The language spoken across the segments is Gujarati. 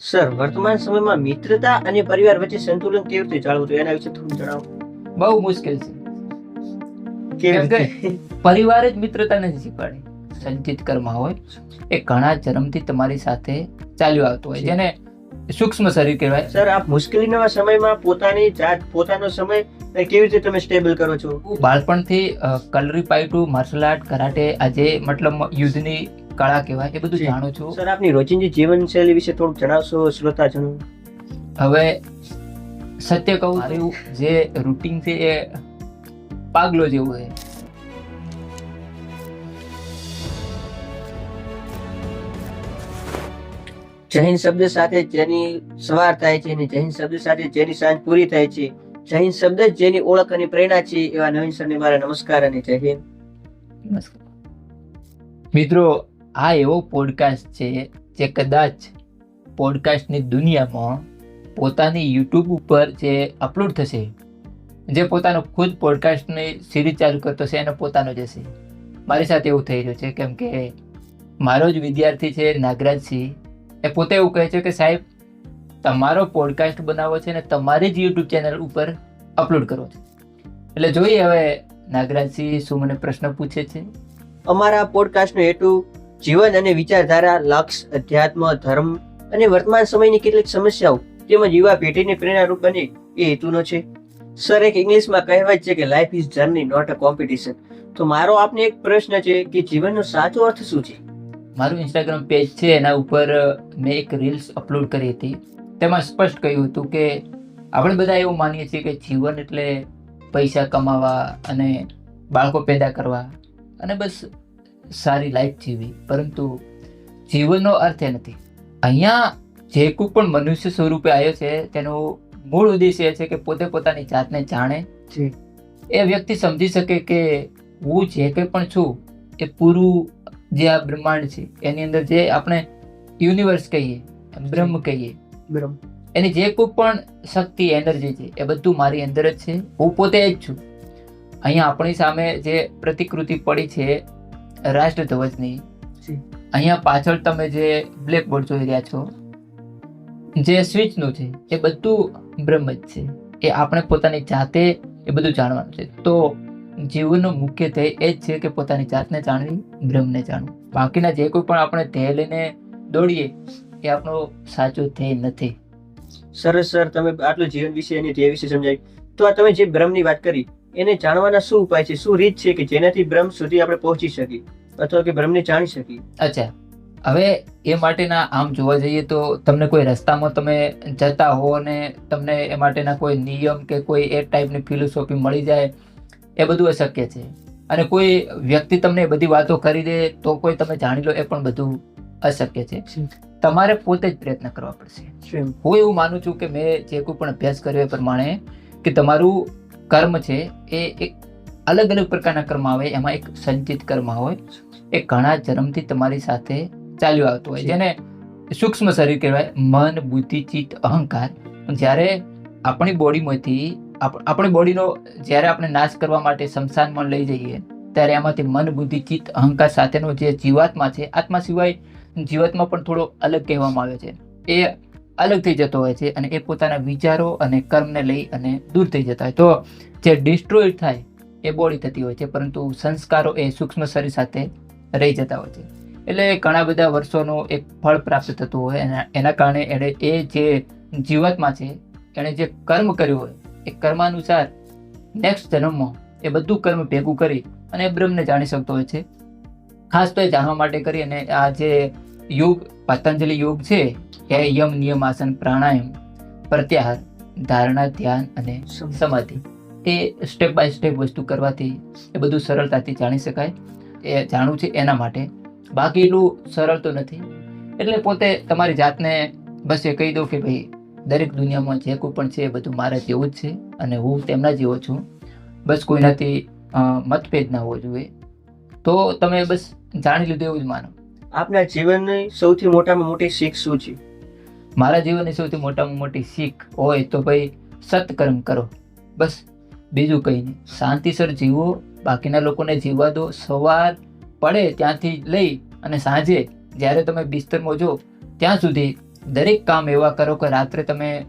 સર વર્તમાન સમયમાં મિત્રતા અને પરિવાર વચ્ચે સંતુલન કેવી રીતે જાળવવું તો એના વિશે થોડું જણાવો. બહુ મુશ્કેલ છે. કે પરિવાર જ મિત્રતા નથી શીખવાડી. સંચિત કર્મ હોય એ ઘણા જન્મથી તમારી સાથે ચાલ્યો આવતો હોય જેને સૂક્ષ્મ શરીર કહેવાય. સર આપ મુશ્કેલીના સમયમાં પોતાની જાત પોતાનો સમય કેવી રીતે તમે સ્ટેબલ કરો છો? બાળપણથી Kalaripayattu martial art karate આજે મતલબ યુદ્ધની કળા કહેવાય એ બધું જાણું છું. સર આપની રોજિંદી જીવનશૈલી વિશે થોડુંક જણાવશો શ્રોતાજનો? હવે સત્ય કહું મારું જે રૂટીન છે એ પાગલો જેવું છે. જૈન શબ્દ સાથે જેની સવાર થાય છે અને જૈન શબ્દ સાથે જેની સાંજ પૂરી થાય છે જૈન શબ્દ જેની ઓળખ અને પ્રેરણા છે એવા નવીન સરને મારા નમસ્કાર અને જય હિન્દ. નમસ્કાર. મિત્રો આ એવો પોડકાસ્ટ છે જે કદાચ પોડકાસ્ટની દુનિયામાં પોતાની યુટ્યુબ ઉપર જે અપલોડ થશે, જે પોતાનો ખુદ પોડકાસ્ટની સિરીઝ ચાલુ કરતો છે એનો પોતાનો જ હશે. મારી સાથે એવું થઈ રહ્યું છે, કેમ કે મારો જ વિદ્યાર્થી છે નાગરાજસિંહ એ પોતે એવું કહે છે કે સાહેબ, તમારો પોડકાસ્ટ બનાવવો છે ને તમારી જ યુટ્યુબ ચેનલ ઉપર અપલોડ કરવો છે. એટલે જોઈએ હવે નાગરાજસિંહ શું મને પ્રશ્ન પૂછે છે. અમારા પોડકાસ્ટનો હેતુ જીવન અને વિચારધારા, લક્ષ, અધ્યાત્મ, ધર્મ અને વર્તમાન સમયની કેટલીક સમસ્યાઓ તેમજ યુવા પેઢીને પ્રેરણારૂપ બને એ હેતુનો છે. સર એક ઇંગ્લિશમાં કહેવાય છે કે life is journey not a competition તો મારો આપને એક પ્રશ્ન છે કે જીવનનો સાચો અર્થ શું છે? મારું ઇન્સ્ટાગ્રામ પેજ છે, એના ઉપર મેં એક રીલ્સ અપલોડ કરી હતી. તેમાં સ્પષ્ટ કહ્યું હતું કે આપણે બધા એવું માનીએ છીએ કે જીવન એટલે પૈસા કમાવા અને બાળકો પેદા કરવા. અને બસ સારી લાઈફ જીવી. પરંતુ જીવનનો અર્થ એ નથી. અહીંયા જે કોઈ પણ મનુષ્ય સ્વરૂપે આવ્યો છે તેનો મૂળ ઉદ્દેશ્ય એ છે કે પોતે પોતાની જાતને જાણે. એ વ્યક્તિ સમજી શકે કે હું જે કંઈ પણ છું એ પૂરું જે આ બ્રહ્માંડ છે એની અંદર જે આપણે યુનિવર્સ કહીએ બ્રહ્મ કહીએ. બ્રહ્મ. એની જે કોઈ પણ શક્તિ એનર્જી છે એ બધું મારી અંદર જ છે. હું પોતે જ છું. અહીંયા આપણી સામે જે પ્રતિકૃતિ પડી છે રાષ્ટ્રધ્વજની. અહીંયા પાછળ તમે જે બ્લેક બોર્ડ જોઈ રહ્યા છો જે સ્વિચનું છે એ બધું બ્રહ્મ જ છે. એ આપણે પોતાની જાતે એ બધું જાણવાનું છે. તો જીવનનો મુખ્ય ધ્યેય એ જ છે કે પોતાની જાતને જાણવી બ્રહ્મને જાણવું. બાકીના જે કોઈ પણ આપણે ધ્યેય લઈને દોડીએ એ આપણો સાચો ધ્યેય નથી. સરસ સર. તમે આટલું જીવન વિશે એની ધ્યેય વિશે સમજાવ્યું. તો આ તમે જે બ્રહ્મની વાત કરી એને જાણવાના શું ઉપાય છે શું રીત છે કે જેનાથી બ્રહ્મ સુધી આપણે પહોંચી શકીએ? અથવા કે બ્રહ્મને જાણી શકીએ? અચ્છા. હવે એ માટેના આમ જોવા જઈએ તો તમને કોઈ રસ્તામાં તમે જતા હો અને તમને એ માટેના કોઈ નિયમ કે કોઈ એક ટાઈપની ફિલોસોફી મળી જાય એ બધું અશક્ય છે. અને કોઈ વ્યક્તિ તમને એ બધી વાતો કરી દે તો કોઈ તમે જાણી લો એ પણ બધું અશક્ય છે. તમારે પોતે જ પ્રયત્ન કરવા પડશે. હું એવું માનું છું કે મેં જે કોઈ પણ અભ્યાસ કર્યો એ પ્રમાણે કે તમારું કર્મ છે એ એક અલગ અલગ પ્રકારના કર્મ આવે એમાં એક સંચિત કર્મ હોય એ ઘણા જન્મથી તમારી સાથે ચાલ્યું આવતું હોય. જેને સૂક્ષ્મ શરીર કહેવાય મન બુદ્ધિ ચિત્ત અહંકાર. જ્યારે આપણી બોડીમાંથી આપ- આપણી બોડીનો જ્યારે આપણે નાશ કરવા માટે શમશાનમાં લઈ જઈએ ત્યારે એમાંથી મન બુદ્ધિ ચિત્ત અહંકાર સાથેનો જે જીવાત્મા છે આત્મા સિવાય જીવાત્મા પણ થોડો અલગ કહેવામાં આવે છે. એ અલગ થઈ જતો હોય છે અને એ પોતાના વિચારો અને કર્મને લઈ અને દૂર થઈ જતા હોય. તો જે ડિસ્ટ્રોય થાય એ બોડી થતી હોય છે, પરંતુ સંસ્કારો એ સૂક્ષ્મ શરીર સાથે રહી જતા હોય છે. એટલે ઘણા બધા વર્ષોનું એક ફળ પ્રાપ્ત થતું હોય એના કારણે એણે એ જે જીવાત્મા છે, એણે જે કર્મ કર્યું હોય, એ કર્માનુસાર નેક્સ્ટ જન્મમાં એ બધું કર્મ ભેગું કરી અને બ્રહ્મને જાણી શકતો હોય છે. ખાસ તો એ જાણવા માટે કરી અને આ જે યોગ પતંજલિ યોગ છે એ યમ નિયમ આસન પ્રાણાયામ પ્રત્યાહાર ધારણા ધ્યાન અને સમાધિ. એ સ્ટેપ બાય સ્ટેપ વસ્તુ કરવાથી એ બધું સરળતાથી જાણી શકાય. એ જાણવું છે એના માટે. બાકી એટલું સરળ તો નથી. એટલે પોતે તમારી જાતને બસ એ કહી દો કે ભાઈ દરેક દુનિયામાં જે કોઈ પણ છે એ બધું મારા જેવું જ છે અને હું તેમના જેવો છું. બસ કોઈનાથી મતભેદ ના હોવો જોઈએ. તો તમે બસ જાણી લીધું એવું જ માનો. આપના જીવનની સૌથી મોટામાં મોટી શીખ શું છે? મારા જીવનની સૌથી મોટામાં મોટી શીખ હોય તો ભાઈ સત્કર્મ કરો. બસ, બીજું કંઈ નહીં. શાંતિસર જીવો, બાકીના લોકોને જીવવા દો. સવાર પડે ત્યાંથી લઈ અને સાંજે જ્યારે તમે બિસ્તરમાં જો ત્યાં સુધી દરેક કામ એવા કરો કે રાત્રે તમે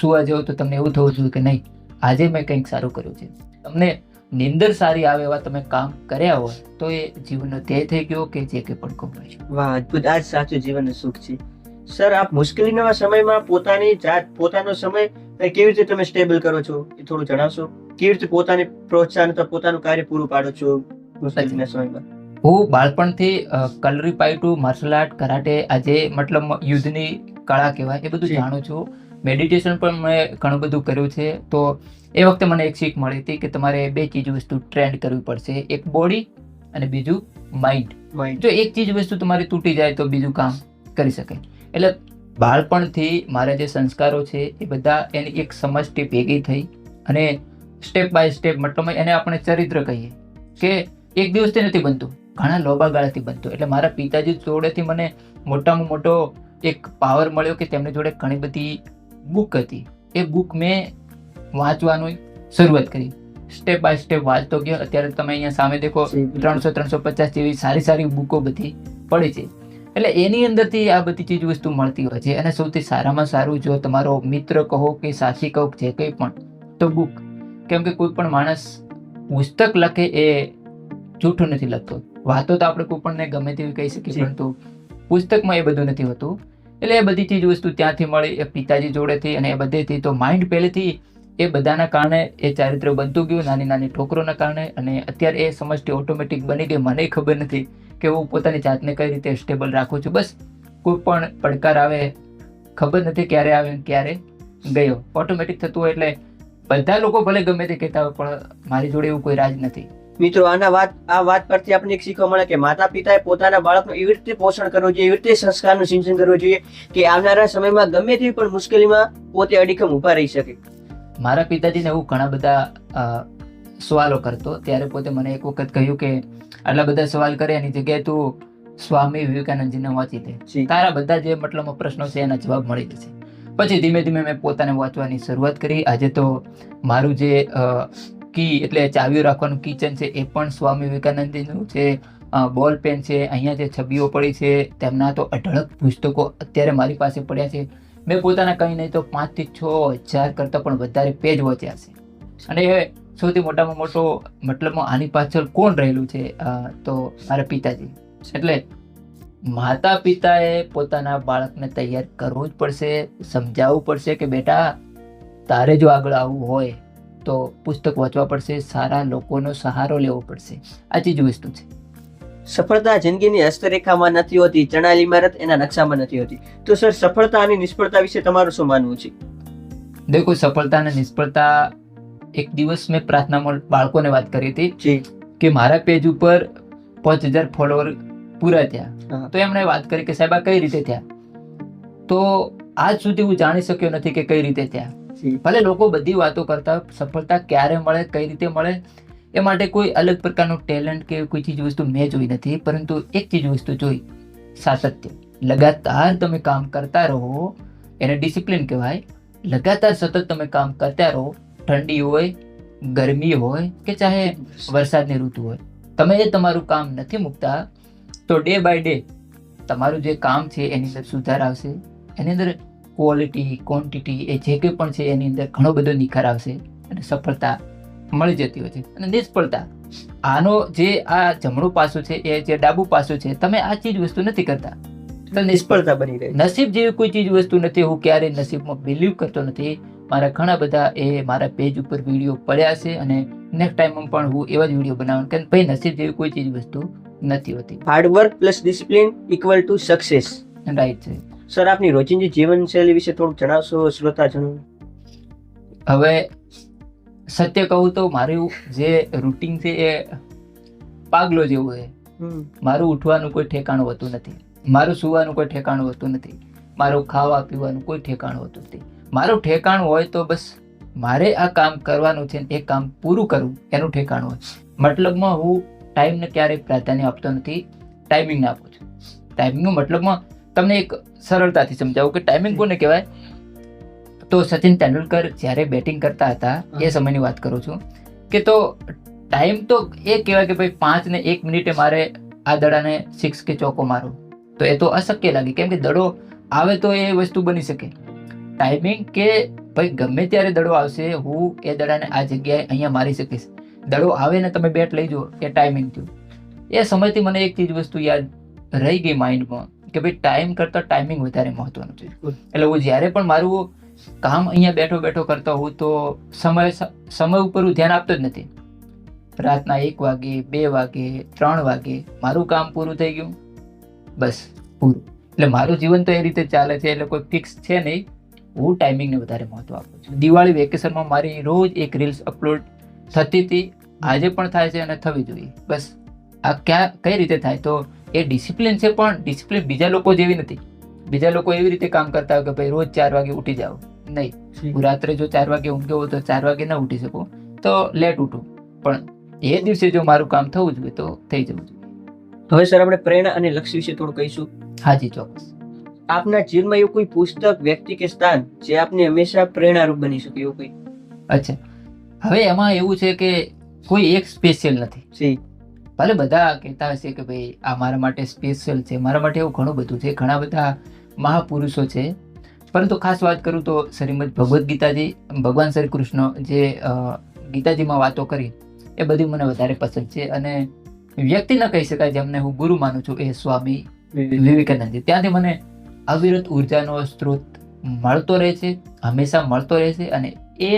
સુવા જાઓ તો તમને એવું થવું જોઈએ કે નહીં. આજે મેં કંઈક સારું કર્યું છે. તમને નિંદર સારી આવે એવા તમે કામ કર્યા હોય તો એ જીવનનો ધ્યેય થઈ ગયો કે જે કંઈ પણ કહો છે. વાહ અદ્ભુત. આ જ સાચું જીવનનું સુખ છે. સર આપ મુશ્કેલીના સમયમાં પોતાની જાત પોતાનો સમય કેવી રીતે તમે સ્ટેબલ કરો છો? એ થોડું જણાવશો? કેવી રીતે પોતાને પ્રોત્સાહન અથવા પોતાનું કાર્ય પૂરું પાડો છો મુશ્કેલીના સમયમાં? હું બાળપણથી Kalaripayattu martial art karate આજે મતલબ યુદ્ધની કળા કહેવાય એ બધું જાણું છું. મેડિટેશન પણ મેં ઘણું બધું કર્યું છે. તો એ વખતે મને એક શીખ મળી હતી કે તમારે બે ચીજ વસ્તુ ટ્રેન્ડ કરવી પડશે. એક બોડી અને બીજું માઇન્ડ માઇન્ડ જો એક ચીજ વસ્તુ તમારી તૂટી જાય તો બીજું કામ કરી શકાય. એટલે બાળપણથી મારા જે સંસ્કારો છે એ બધા એની એક સમષ્ટિ ભેગી થઈ અને સ્ટેપ બાય સ્ટેપ મતલબ એને આપણે ચરિત્ર કહીએ કે એક દિવસથી નથી બનતું ઘણા લોબા ગાળાથી બનતું. એટલે મારા પિતાજી જોડેથી મને મોટામાં મોટો એક પાવર મળ્યો કે તેમની જોડે ઘણી બધી બુક હતી. એ બુક મેં વાંચવાનું શરૂઆત કરી. સ્ટેપ બાય સ્ટેપ વાંચતો ગયો. અત્યારે તમે અહીંયા સામે દેખો ત્રણસો ત્રણસો પચાસ જેવી સારી સારી બુકો બધી પડી છે. એટલે એની અંદરથી આ બધી ચીજ વસ્તુ મળતી હોય છે. અને સૌથી સારામાં સારું જો તમારો મિત્ર કહો કે સાથી કહો જે કંઈ પણ તો બુક કેમ કે કોઈ પણ માણસ પુસ્તક લખે એ જૂઠું નથી લખતો. વાતો તો આપણે કોઈ પણને ગમે તેવી કહી શકીએ પરંતુ પુસ્તકમાં એ બધું નથી હોતું. એટલે એ બધી ચીજ વસ્તુ ત્યાંથી મળી એ પિતાજી જોડેથી અને એ બધેથી. તો માઇન્ડ પહેલેથી એ બધાના કારણે એ ચારિત્ર બનતું ગયું, નાની નાની ઠોકરોના કારણે અને અત્યારે એ સમજતી ઓટોમેટિક બની ગઈ. મને ખબર નથી કે હું પોતાની જાતને કઈ રીતે સ્ટેબલ રાખું છું. બસ કોઈ પણ પડકાર આવે, ખબર નથી ક્યારે આવે ક્યારે ગયો. ઓટોમેટિક થતું હોય એટલે બધા લોકો ભલે ગમે તે કહેતા હોય, પણ મારી જોડે એવું કોઈ રાજ નથી. મિત્રો, આના વાત, આ વાત પરથી આપણને એક શીખવા મળે કે માતા પિતાએ પોતાના બાળકનું એવી રીતે પોષણ કરવું જોઈએ, એવી રીતે સંસ્કારનું સિંચન કરવું જોઈએ કે આવનારા સમયમાં ગમે તેવી પણ મુશ્કેલીમાં પોતે અડીખમ ઊભા રહી શકે. મારા પિતાજીને હું ઘણા બધા સવાલો કરતો. ત્યારે પોતે મને એક વખત કહ્યું કે આટલા બધા સવાલ કરે એની જગ્યાએ તું સ્વામી વિવેકાનંદજીને વાંચી દે. તારા બધા જે મતલબમાં પ્રશ્નો છે એના જવાબ મળી જશે. પછી ધીમે ધીમે મેં પોતાને વાંચવાની શરૂઆત કરી. આજે તો મારું જે કી એટલે ચાવીઓ રાખવાનું કિચન છે એ પણ સ્વામી વિવેકાનંદજીનું છે. બોલ પેન છે અહીંયા જે છબીઓ પડી છે તેમના તો અઢળક પુસ્તકો અત્યારે મારી પાસે પડ્યા છે. મેં પોતાના કંઈ નહીં તો પાંચથી છ હજાર કરતાં પણ વધારે પેજ વાંચ્યા છે. અને સૌથી મોટામાં મોટો મતલબમાં આની પાછળ કોણ રહેલું છે? તો મારા પિતાજી. એટલે માતા પિતાએ પોતાના બાળકને તૈયાર કરવું જ પડશે, સમજાવવું પડશે કે બેટા, તારે જો આગળ આવવું હોય તો પુસ્તક વાંચવા પડશે, સારા લોકોનો સહારો લેવો પડશે. આ ચીજ વસ્તુ છે. સફળતા જિંદગીની હસ્તરેખામાં નથી હોતી ચણાલી ઇમારત એના નકશામાં નથી હોતી. તો સર સફળતા અને નિષ્ફળતા વિશે તમારું શું માનવું છે? દેખો સફળતા અને નિષ્ફળતા એક દિવસ મેં પ્રાર્થનામાં બાળકોને વાત કરી હતી કે મારા પેજ ઉપર પાંચ હજાર ફોલોવર પૂરા થયા. તો એમણે વાત કરી કે સાહેબ આ કઈ રીતે થયા? તો આજ સુધી હું જાણી શક્યો નથી કે કઈ રીતે થયા. ભલે લોકો બધી વાતો કરતા સફળતા ક્યારે મળે કઈ રીતે મળે એ માટે કોઈ અલગ પ્રકારનું ટેલેન્ટ કે કોઈ ચીજ વસ્તુ મેં જોઈ નથી, પરંતુ એક ચીજ વસ્તુ જોઈ. સાતત્ય. લગાતાર તમે કામ કરતા રહો, એને ડિસિપ્લિન કહેવાય. લગાતાર સતત તમે કામ કરતા રહો, ઠંડી હોય, ગરમી હોય કે ચાહે વરસાદની ઋતુ હોય. તમે એ તમારું કામ નથી મૂકતા, તો ડે બાય ડે તમારું જે કામ છે એની અંદર સુધાર આવશે. એની અંદર ક્વોલિટી ક્વોન્ટિટી એ જે કંઈ પણ છે એની અંદર ઘણો બધો નિખાર આવશે અને સફળતા મળી જતી હોય છે અને નિષ્ફળતા. આનો જે આ જમણું પાસું છે એ જે ડાબું પાસું છે તમે આ ચીજ વસ્તુ નથી કરતા. નિષ્ફળતા બની રહી નસીબ જેવી કોઈ ચીજ વસ્તુ નથી હું ક્યારેય નસીબમાં બિલીવ કરતો નથી. મારા ઘણા બધા એ મારા પેજ ઉપર વીડિયો પડ્યા છે અને નેક્સ્ટ ટાઈમમાં પણ હું એવા જ વીડિયો બનાવું કે ભાઈ નસીબ જેવી કોઈ ચીજ વસ્તુ નથી હોતી. Hard work plus discipline equal to success right છે. સર આપની રોજિંદી જીવનશૈલી વિશે થોડુંક જણાવશો શ્રોતા જણાવો હવે સત્ય કહું તો મારું જે રૂટીન છે એ પાગલો જેવું છે. મારું ઉઠવાનું કોઈ ઠેકાણું હોતું નથી. મારું સુવાનું કોઈ ઠેકાણું હોતું નથી. મારું ખાવા પીવાનું કોઈ ઠેકાણું હોતું નથી. મારું ઠેકાણું હોય તો બસ મારે આ કામ કરવાનું છે એ કામ પૂરું કરવું એનું ઠેકાણું હોય. મતલબમાં હું ટાઈમને ક્યારેય પ્રાધાન્ય આપતો નથી. ટાઈમિંગને આપું છું. ટાઈમિંગનો મતલબમાં તમને એક સરળતાથી સમજાવું કે ટાઈમિંગ કોને કહેવાય? તો સચિન તેંડુલકર જ્યારે બેટિંગ કરતા હતા એ સમયની વાત કરું છું કે તો ટાઈમ તો એ કહેવાય કે ભાઈ પાંચ ને એક મિનિટે મારે આ દડાને સિક્સ કે ચોકો મારો તો એ તો અશક્ય લાગે. કેમ કે દડો આવે તો એ વસ્તુ બની શકે. ટાઈમિંગ કે ભાઈ ગમે ત્યારે દડો આવશે હું એ દડાને આ જગ્યાએ અહીંયા મારી શકીશ. દડો આવે ને તમે બેટ લઈ જુઓ એ ટાઈમિંગ થયું. એ સમયથી મને એક ચીજ વસ્તુ યાદ રહી ગઈ માઇન્ડમાં કે ભાઈ ટાઈમ કરતાં ટાઈમિંગ વધારે મહત્વનું છે. એટલે હું જ્યારે પણ મારું કામ અહીંયા બેઠો બેઠો કરતો હોઉં તો સમય સમય ઉપર હું ધ્યાન આપતો જ નથી. રાતના એક વાગે, બે વાગે, ત્રણ વાગે મારું કામ પૂરું થઈ ગયું. બસ, પૂરું. એટલે મારું જીવન તો એ રીતે ચાલે છે, એટલે કોઈ ફિક્સ છે નહીં. હું ટાઈમિંગને વધારે મહત્ત્વ આપું છું. દિવાળી વેકેશનમાં મારી રોજ એક રીલ્સ અપલોડ થતી હતી. આજે પણ થાય છે અને થવી જોઈએ. બસ, આ ક્યાં, કઈ રીતે થાય? તો એ ડિસિપ્લિન છે પણ ડિસિપ્લિન બીજા લોકો જેવી નથી. બીજા લોકો એવી રીતે કામ કરતા હોય કે ભાઈ રોજ ચાર વાગે ઉઠી જાઓ. નહીં. હું રાત્રે જો ચાર વાગે ઊંઘ્યો તો ચાર વાગે ના ઉઠી શકું. તો લેટ ઉઠું. પણ એ દિવસે જો મારું કામ થવું જોઈએ તો થઈ જવું જોઈએ. હવે સર આપણે પ્રેરણા અને લક્ષ્ય વિશે થોડું કહીશું. હાજી ચોક્કસ. આપના જીવનમાં એવું કોઈ પુસ્તક વ્યક્તિ કે સ્થાન જે આપને હંમેશા પ્રેરણારૂપ બની શકે એવું કોઈ? અચ્છા. હવે એમાં એવું છે કે કોઈ એક સ્પેશિયલ નથી. ભલે બધા કહેતા હશે કે ભાઈ આ મારા માટે સ્પેશિયલ છે. મારા માટે એવું ઘણું બધું છે. ઘણા બધા મહાપુરુષો છે. પરંતુ ખાસ વાત કરું તો શ્રીમદ ભગવદ્ ગીતાજી, ભગવાન શ્રી કૃષ્ણ જે ગીતાજીમાં વાતો કરી, એ બધી મને વધારે પસંદ છે. અને વ્યક્તિ ન કહી શકાય જેમને હું ગુરુ માનું છું એ સ્વામી વિવેકાનંદજી. ત્યાંથી મને અવિરત ઉર્જાનો સ્ત્રોત મળતો રહે છે, હંમેશા મળતો રહે છે અને એ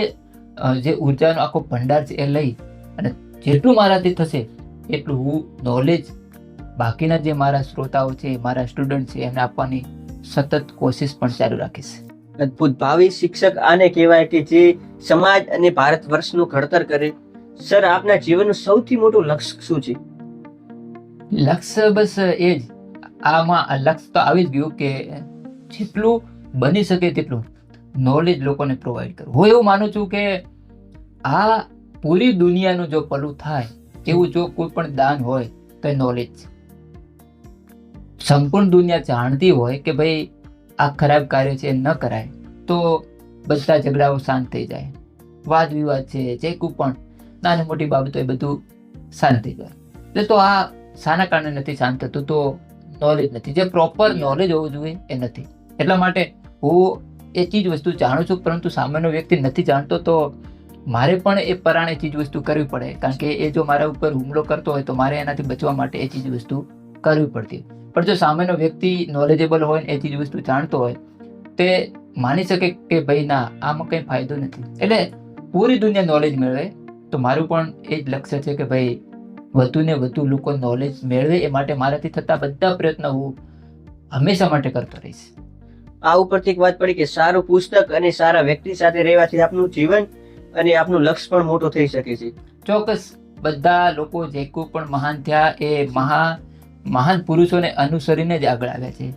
જે ઉર્જાનો આખો ભંડાર છે એ લઈ અને જેટલું મારાથી થશે એટલું હું નોલેજ બાકીના જે મારા શ્રોતાઓ છે, મારા સ્ટુડન્ટ છે, એમને આપવાની સતત કોશિશ પણ ચાલુ રાખીશ અદ્ભુત ભાવિ શિક્ષક આને કહેવાય કે જે સમાજ અને ભારત વર્ષનું ઘડતર કરે. સર આપના જીવનનું સૌથી મોટું લક્ષ્ય શું છે? લક્ષ્ય બસ એ જ. આમાં લક્ષ્ય તો આવી જ ગયું કે જેટલું બની શકે તેટલું નોલેજ લોકોને પ્રોવાઈડ કરવું. હું એવું માનું છું કે આ પૂરી દુનિયાનું જો પલું થાય એવું જો કોઈ પણ દાન હોય તો એ નોલેજ છે. સંપૂર્ણ દુનિયા જાણતી હોય કે ભાઈ આ ખરાબ કાર્ય છે ન કરાય, તો બધા ઝઘડાઓ શાંત થઈ જાય. વાદ વિવાદ છે, જે કોઈ પણ નાની મોટી બાબતો એ બધું શાંત થઈ જાય. એટલે તો આ શાના કારણે નથી શાંત થતું, તો નોલેજ નથી. જે પ્રોપર નોલેજ હોવું જોઈએ એ નથી. એટલા માટે હું એ ચીજ વસ્તુ જાણું છું, પરંતુ સામાન્ય વ્યક્તિ નથી જાણતો, તો મારે પણ એ પરાણે ચીજ વસ્તુ કરવી પડે. કારણ કે એ જો મારા ઉપર હુમલો કરતો હોય, તો મારે એનાથી બચવા માટે એ ચીજ વસ્તુ કરવી પડતી પણ જો સામાન્ય વ્યક્તિ નોલેજેબલ હોય ને એ ચીજ વસ્તુ જાણતો હોય તે માની શકે કે ભાઈ ના આમાં કંઈ ફાયદો નથી. એટલે પૂરી દુનિયા નોલેજ મેળવે તો મારું પણ એ જ લક્ષ્ય છે કે ભાઈ વધુ ને વધુ લોકો નોલેજ મેળવે એ માટે મારાથી થતા બધા પ્રયત્નો હું હંમેશા માટે કરતો રહીશ. આ ઉપરથી એક વાત પડી કે સારું પુસ્તક અને સારા વ્યક્તિ સાથે રહેવાથી આપનું જીવન અને આપનું લક્ષ્ય પણ મોટો થઈ શકે છે. ચોક્કસ બધા લોકો જે કોઈ પણ મહાન થયા એ મહા મહાન પુરુષોને અનુસરીને જ આગળ આવ્યા છે.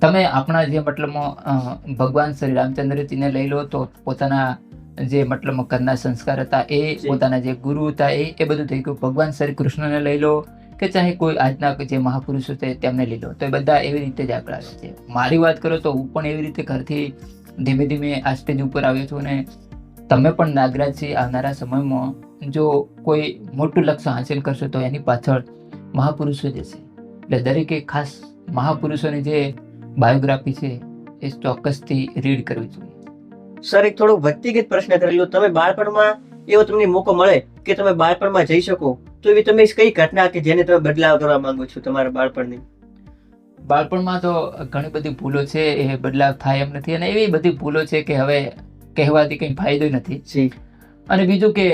તમે આપણા જે મતલબમાં ભગવાન શ્રી રામચંદ્રજીને લઈ લો તો પોતાના જે મતલબમાં કરના સંસ્કાર હતા એ પોતાના જે ગુરુ હતા એ એ બધું થઈ ગયું. ભગવાન શ્રી કૃષ્ણને લઈ લો કે ચાહે કોઈ આજના જે મહાપુરુષો છે તેમને લઈ લો. તો એ બધા એવી રીતે જ આગળ આવ્યા છે. મારી વાત કરો તો હું પણ એવી રીતે ઘરથી ધીમે ધીમે આ સ્ટેજ ઉપર આવ્યો છું અને તમે પણ નાગરાજી આવનારા સમયમાં જો કોઈ મોટું લક્ષ્ય હાંસિલ કરશો તો એની પાછળ મહાપુરુષો જ હશે. એટલે દરેકે ખાસ મહાપુરુષોની જે બાયોગ્રાફી છે એ ચોક્કસથી રીડ કરવી જોઈએ. સર એક થોડો વ્યક્તિગત પ્રશ્ન કરેલો. તમે બાળપણમાં એવો તમને મોકો મળે કે તમે બાળપણમાં જઈ શકો તો એવી તમે કઈ ઘટના કે જેને તમે બદલાવ કરવા માંગો છો તમારા બાળપણની? બાળપણમાં તો ઘણી બધી ભૂલો છે એ બદલાવ થાય એમ નથી. અને એવી બધી ભૂલો છે કે હવે કહેવાથી કંઈ ફાયદો નથી. અને બીજું કે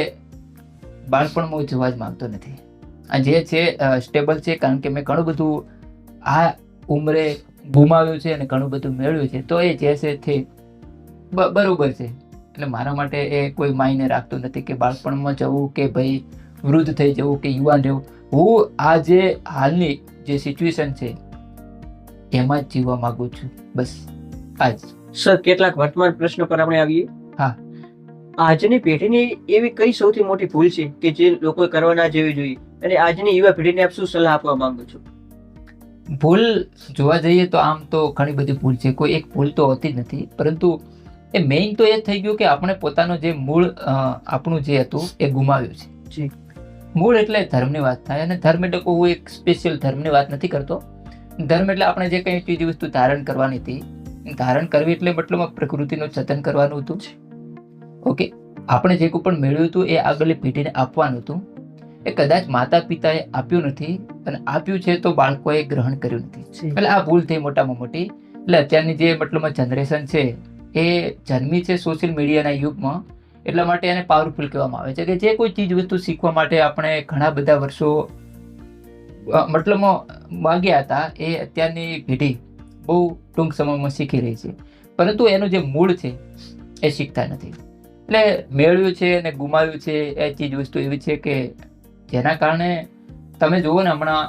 બાળપણમાં હું જોવા જ માંગતો નથી. જે છે સ્ટેબલ છે કારણ કે મેં ઘણું બધું આ ઉંમરે ગુમાવ્યું છે અને ઘણું બધું મેળવ્યું છે. તો એ જે છે તે બરાબર છે. એટલે મારા માટે એ કોઈ માયને રાખતું નથી કે બાળપણમાં જવું કે ભાઈ વૃદ્ધ થઈ જવું કે યુવાન રહેવું. હું આ જે હાલની જે સિચ્યુએશન છે એમાં જ જીવવા માંગુ છું. બસ આ સર કેટલાક વર્તમાન પ્રશ્નો પર આપણે આવીએ. હા. આજની પેઢીની એવી કઈ સૌથી મોટી ભૂલ છે કે જે લોકોએ કરવા ના જેવી જોઈએ? અને આજની યુવા પેઢીને આપ શું સલાહ આપવા માંગો છો? ભૂલ જોવા જઈએ તો આમ તો ઘણી બધી ભૂલ છે. કોઈ એક ભૂલ તો હોતી જ નથી. પરંતુ એ મેઇન તો એ થઈ ગયું કે આપણે પોતાનો જે મૂળ આપણું જે હતું એ ગુમાવ્યું છે. મૂળ એટલે ધર્મની વાત થાય અને ધર્મ એટલે હું એક સ્પેશિયલ ધર્મની વાત નથી કરતો. ધર્મ એટલે આપણે જે કંઈ ચીજ વસ્તુ ધારણ કરવાની હતી ધારણ કરવી એટલે મતલબ પ્રકૃતિનું જતન કરવાનું હતું. ઓકે? આપણે જે કોઈ પણ મેળવ્યું હતું એ આગળની પેઢીને આપવાનું હતું. એ કદાચ માતા પિતાએ આપ્યું નથી અને આપ્યું છે તો બાળકોએ ગ્રહણ કર્યું નથી. એટલે આ ભૂલ થઈ મોટામાં મોટી. એટલે અત્યારની જે મતલબ જનરેશન છે એ જન્મી છે સોશિયલ મીડિયાના યુગમાં એટલા માટે એને પાવરફુલ કહેવામાં આવે છે કે જે કોઈ ચીજ વસ્તુ શીખવા માટે આપણે ઘણા બધા વર્ષો મતલબ મતલબમાં માગ્યા હતા એ અત્યારની પેઢી બહુ ટૂંક સમયમાં શીખી રહી છે. પરંતુ એનું જે મૂળ છે એ શીખતા નથી. એટલે મેળવ્યું છે અને ગુમાવ્યું છે એ ચીજ વસ્તુ એવી છે કે જેના કારણે તમે જુઓ ને હમણાં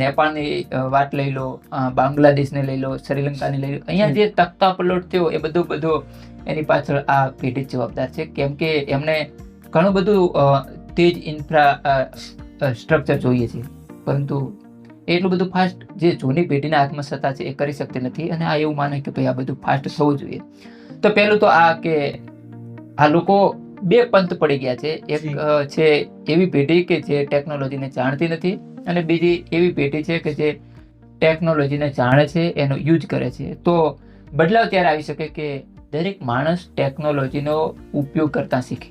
નેપાળની વાત લઈ લો બાંગ્લાદેશને લઈ લો શ્રીલંકાની લઈ લો અહીંયા જે તખ્તા પલટ થયો એ બધું બધું એની પાછળ આ પેઢી જ જવાબદાર છે. કેમ કે એમને ઘણું બધું તેજ ઇન્ફ્રા સ્ટ્રક્ચર જોઈએ છે. પરંતુ એટલું બધું ફાસ્ટ જે જૂની પેઢીના આત્મસત્તા છે એ કરી શકતી નથી અને આ એવું માને કે ભાઈ આ બધું ફાસ્ટ થવું જોઈએ. તો પહેલું તો આ કે આ લોકો બે પંથ પડી ગયા છે. એક છે એવી પેઢી કે જે ટેકનોલોજીને જાણતી નથી અને બીજી એવી પેઢી છે કે જે ટેકનોલોજીને જાણે છે એનો યુઝ કરે છે. તો બદલાવ ત્યારે આવી શકે કે દરેક માણસ ટેકનોલોજીનો ઉપયોગ કરતા શીખે?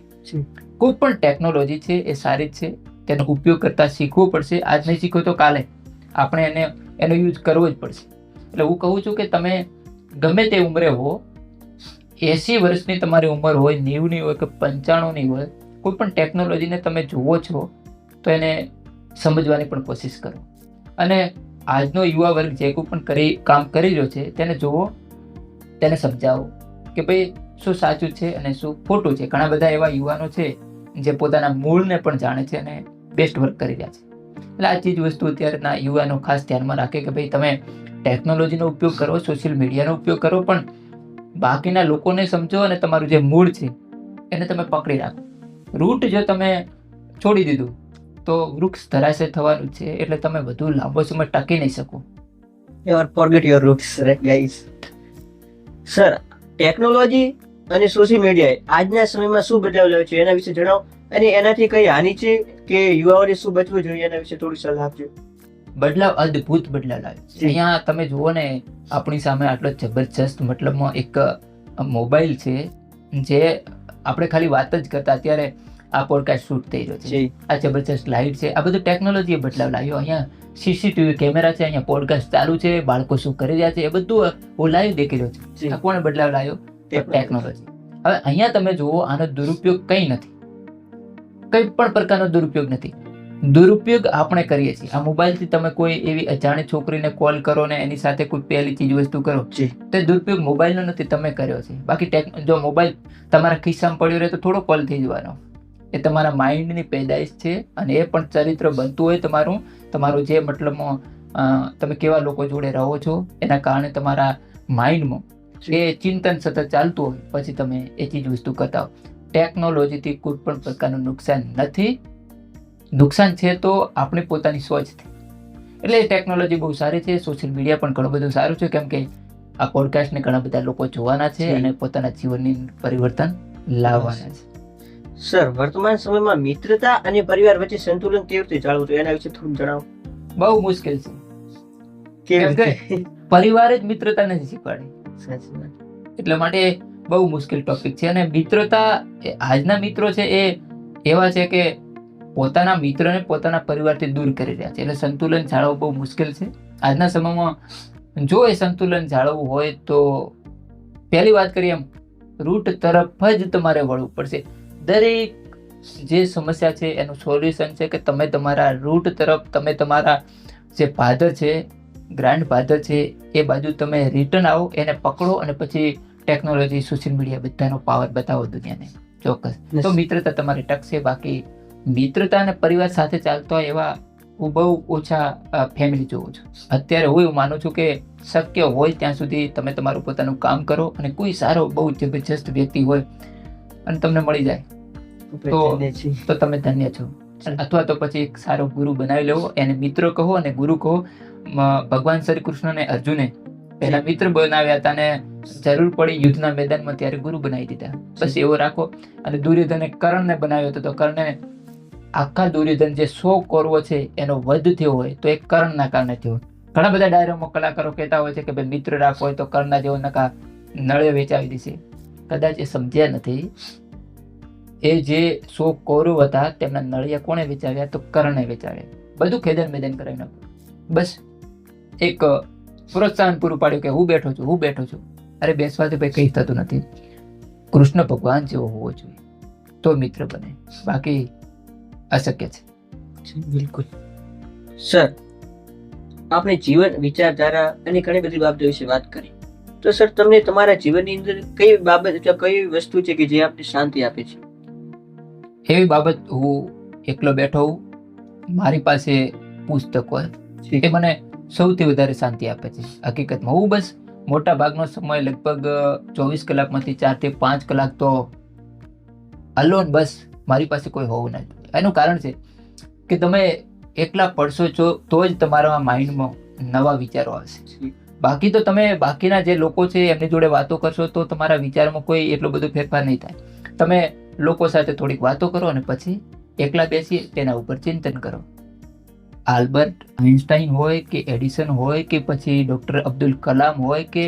કોઈ પણ ટેકનોલોજી છે એ સારી જ છે તેનો ઉપયોગ કરતા શીખવું પડશે. આજ નહીં શીખો તો કાલે. આપણે એને એનો યુઝ કરવો જ પડશે. એટલે હું કહું છું કે તમે ગમે તે ઉંમરે હો એસી વર્ષની તમારી ઉંમર હોય, નેવુંની હોય કે પંચાણુંની હોય, કોઈ પણ ટેકનોલોજીને તમે જુઓ છો, તો એને સમજવાની પણ કોશિશ કરો. અને આજનો યુવા વર્ગ જે કોઈ પણ કરી, કામ કરી રહ્યો છે, તેને જુઓ, તેને સમજાવો કે ભાઈ શું સાચું છે અને શું ખોટું છે. ઘણા બધા એવા યુવાનો છે, જે પોતાના મૂળને પણ જાણે છે અને બેસ્ટ વર્ક કરી રહ્યા છે. એટલે આ ચીજ વસ્તુ અત્યારના યુવાનો ખાસ ધ્યાનમાં રાખે કે ભાઈ તમે ટેકનોલોજીનો ઉપયોગ કરો સોશિયલ મીડિયાનો ઉપયોગ કરો, પણ બાકીના લોકોને સમજો અને તમારું જે મૂળ છે એને તમે પકડી રાખો. રૂટ જો તમે છોડી દીધું તો વૃક્ષ ધરાશય થવાનું છે એટલે તમે વધુ લાંબો સમય ટકી નહીં શકો. Never forget your roots guys sir technology અને સોશિયલ મીડિયાએ આજના સમયમાં શું બદલાવ લાવ્યો છે એના વિશે જણાવો. અને એનાથી કઈ હાનિ છે કે યુવાઓને શું બચવું જોઈએ એના વિશે થોડી સલાહ આપજો. બદલાવ અદ્ભુત બદલાવ લાવ્યો છે. અહીંયા તમે જુઓ ને આપણી સામે આટલો જબરજસ્ત મતલબમાં એક મોબાઈલ છે જે આપણે ખાલી વાત જ કરતા અત્યારે આ પોડકાસ્ટ શૂટ થઈ રહ્યો છે. આ જબરજસ્ત લાઇટ છે. આ બધું ટેકનોલોજીએ બદલાવ લાવ્યો અહીંયા સીસીટીવી કેમેરા છે અહીંયા પોડકાસ્ટ ચાલુ છે બાળકો શું કરી રહ્યા છે એ બધું હું લાઈવ દેખી રહ્યો છું. આ કોણે બદલાવ લાવ્યો ટેકનોલોજી હવે અહીંયા તમે જુઓ આનો દુરુપયોગ કંઈ નથી. કંઈ પણ પ્રકારનો દુરુપયોગ નથી. દુરુપયોગ આપણે કરીએ છીએ. આ મોબાઈલથી તમે કોઈ એવી અજાણી છોકરીને કોલ કરો ને એની સાથે કોઈ પહેલી ચીજ વસ્તુ કરો તે તો દુરુપયોગ મોબાઈલનો નથી તમે કર્યો છે. બાકી ટેક જો મોબાઈલ તમારા ખિસ્સામાં પડ્યો રહે તો થોડો કોલ થઈ જવાનો. એ તમારા માઇન્ડની પેદાઈશ છે અને એ પણ ચરિત્ર બનતું હોય તમારું તમારું જે મતલબમાં તમે કેવા લોકો જોડે રહો છો એના કારણે તમારા માઇન્ડમાં એ ચિંતન સતત ચાલતું હોય પછી તમે એ ચીજ વસ્તુ કરતા હો. ટેકનોલોજીથી કોઈ પણ પ્રકારનું નુકસાન નથી. નુકસાન છે તો આપણી પોતાની સોચથી એટલે ટેકનોલોજી બહુ સારી છે સોશિયલ મીડિયા પણ ઘણું બધું સારું છે કેમ કે આ પોડકાસ્ટને ઘણા બધા લોકો જોવાના છે અને પોતાના જીવનની પરિવર્તન લાવવાના છે. સર વર્તમાન સમયમાં મિત્રતા અને પરિવાર વચ્ચે સંતુલન કેવી રીતે જાળવવું તો એના વિશે થોડું જણાવો. બહુ મુશ્કેલ છે. કેમ કે પરિવાર જ મિત્રતા નથી શીખવાડી. એટલા માટે બહુ મુશ્કેલ ટોપિક છે અને મિત્રતા આજના મિત્રો છે એ એવા છે કે પોતાના મિત્રને પોતાના પરિવારથી દૂર કરી રહ્યા છે. એટલે સંતુલન જાળવવું બહુ મુશ્કેલ છે. આજના સમયમાં જો એ સંતુલન જાળવવું હોય તો પહેલી વાત કરીએ એમ રૂટ તરફ જ તમારે વળવું પડશે. દરેક જે સમસ્યા છે એનું સોલ્યુશન છે કે તમે તમારા રૂટ તરફ તમે તમારા જે ફાધર છે ગ્રાન્ડ ફાધર છે એ બાજુ તમે રિટર્ન આવો એને પકડો અને પછી ટેકનોલોજી સોશિયલ મીડિયા બધાનો પાવર બતાવો દુનિયાને. ચોક્કસ. તો મિત્રતા તમારી ટકશે બાકી મિત્રતા અને પરિવાર સાથે ચાલતો હોય એવા હું બહુ ઓછા ફેમિલી જોઉં છું. અત્યારે હું એવું માનું છું કે શક્ય હોય ત્યાં સુધી તમે તમારું પોતાનું કામ કરો અને કોઈ સારો બહુ જબરજસ્ત વ્યક્તિ હોય અને તમને મળી જાય. તો- તો તમે ધન્ય છો. અથવા તો પછી એક સારો ગુરુ બનાવી લેવો એને મિત્ર કહો અને ગુરુ કહો. ભગવાન શ્રી કૃષ્ણને અર્જુને પહેલા મિત્ર બનાવ્યા હતા અને જરૂર પડી યુદ્ધના મેદાનમાં ત્યારે ગુરુ બનાવી દીધા. બસ એવો રાખો. અને દુર્યોધને કર્ણને બનાવ્યો હતો તો કર્ણને આખા દુર્યોધન જે સો કૌરવો છે, એનો વધ થયો હોય તો એ કર્ણના કારણે થયો ઘણા બધા ડાયરામાં કલાકારો કહેતા હોય છે કે ભાઈ મિત્ર રાખો હોય તો કર્ણના જેવો નકા નળે વેચાવી દેશે. કદાચ એ સમજ્યા નથી. એ જે સો કૌરવ હતા, તેમના નળિયા કોણે વેચાવ્યા? તો કર્ણે વેચાવ્યા. બધું ખેદન મેદન કરાવી નાખ્યું. બસ. એક પ્રોત્સાહન પૂરું પાડ્યું કે હું બેઠો છું, હું બેઠો છું. અરે બેસવાથી ભાઈ કંઈ થતું નથી. કૃષ્ણ ભગવાન જેવો હોવો જોઈએ. તો મિત્ર બને. બાકી અશક્ય છે. બિલકુલ. સર આપણે જીવન વિચારધારા અને ઘણી બધી બાબતો વિશે વાત કરી. તો સર તમને તમારા જીવનની અંદર કઈ બાબત અથવા કઈ વસ્તુ છે કે જે આપને શાંતિ આપે છે? એવી બાબત હું એકલો બેઠો હું મારી પાસે પુસ્તક હોય એ મને સૌથી વધારે શાંતિ આપે છે. હકીકતમાં હું બસ મોટા ભાગનો સમય લગભગ ચોવીસ કલાકમાંથી ચારથી પાંચ કલાક તો અલોન બસ મારી પાસે કોઈ હોવું નથી એનું કારણ છે કે તમે એકલા પડશો છો, તો જ તમારા માઇન્ડમાં નવા વિચારો આવશે. બાકી તો તમે બાકીના જે લોકો છે, એમની જોડે વાતો કરશો, તો તમારા વિચારમાં કોઈ એટલો બધો ફેરફાર નહીં થાય. તમે લોકો સાથે થોડીક વાતો કરો અને પછી એકલા બેસી તેના ઉપર ચિંતન કરો. આલ્બર્ટ આઇન્સ્ટાઈન હોય કે એડિસન હોય કે પછી ડૉક્ટર અબ્દુલ કલામ હોય કે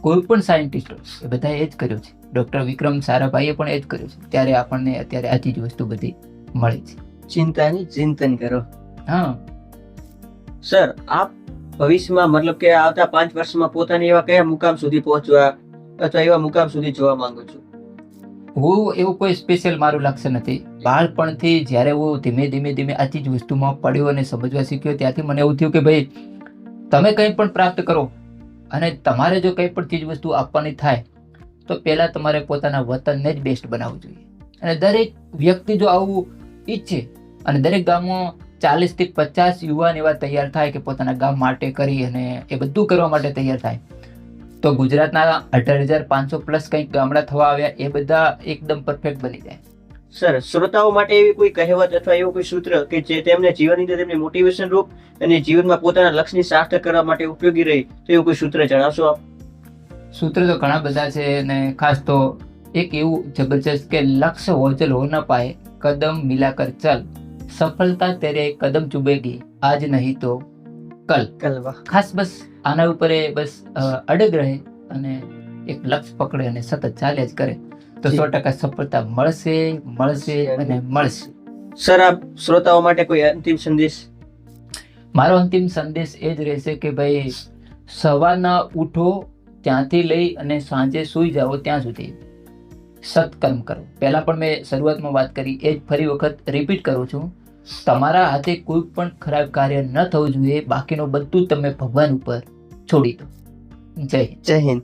કોઈ પણ સાયન્ટિસ્ટ હોય, એ બધાએ એ જ કર્યું છે. ડોક્ટર વિક્રમ સારાભાઈએ પણ એ જ કર્યું છે. ત્યારે આપણને અત્યારે આ ચીજ વસ્તુ બધી મળી છે. ચિંતાની ચિંતન કરો. હા. સર આપ ભવિષ્યમાં મતલબ કે આવતા પાંચ વર્ષમાં પોતાની એવા કયા મુકામ સુધી પહોંચવા અથવા એવા મુકામ સુધી જોવા માંગુ છું? હું એવું કોઈ સ્પેશિયલ મારું લક્ષ્ય નથી. બાળપણથી જ્યારે હું ધીમે ધીમે ધીમે આ ચીજ વસ્તુમાં પડ્યો અને સમજવા શીખ્યો ત્યાંથી મને એવું થયું કે ભાઈ તમે કંઈ પણ પ્રાપ્ત કરો અને તમારે જો કંઈ પણ ચીજ વસ્તુ આપવાની થાય તો પહેલાં તમારે પોતાના વતનને જ બેસ્ટ બનાવવું જોઈએ. અને દરેક વ્યક્તિ જો આવું ઈચ્છે, અને દરેક ગામમાં ચાલીસથી પચાસ યુવાન એવા તૈયાર થાય કે પોતાના ગામ માટે કરી અને એ બધું કરવા માટે તૈયાર થાય. તો ગુજરાતના અઢાર હજાર પાંચસો પ્લસ કંઈક ગામડા થવા આવ્યા, એ બધા એકદમ પરફેક્ટ બની જાય. સર શ્રોતાઓ માટે એવી કોઈ કહેવત અથવા એવું કોઈ સૂત્ર કે જે તેમને જીવનની અંદર તેમને મોટિવેશન રૂપ અને જીવનમાં પોતાના લક્ષ્યની સાર્થક કરવા માટે ઉપયોગી રહે, તો એવું કોઈ સૂત્ર જણાવશો આપ? સૂત્ર તો ઘણા બધા છે અને ખાસ તો એક એવું જબરજસ્ત કે લક્ષ્ય હોજલ હો ન પાય કદમ મિલાકર ચલ. સફળતા તેરે કદમ ચૂબેગી આજ નહીં તો કલ. કલ ખાસ બસ આના ઉપર એ બસ અડગ રહે અને એક લક્ષ્ય પકડે અને સતત ચાલ્યા જ કરે. તો સો ટકા સફળતા મળશે મળશે અને મળશે. સર આપ શ્રોતાઓ માટે કોઈ અંતિમ સંદેશ? મારો અંતિમ સંદેશ એ જ રહેશે કે ભાઈ સવારના ઉઠો ત્યાંથી લઈ અને સાંજે સૂઈ જાઓ ત્યાં સુધી. સત્કર્મ કરો. પહેલાં પણ મેં શરૂઆતમાં વાત કરી, એ જ ફરી વખત રિપીટ કરું છું. તમારા હાથે કોઈ પણ ખરાબ કાર્ય ન થવું જોઈએ, બાકીનું બધું તમે ભગવાન ઉપર છોડી દો. જય જય હિન્દ.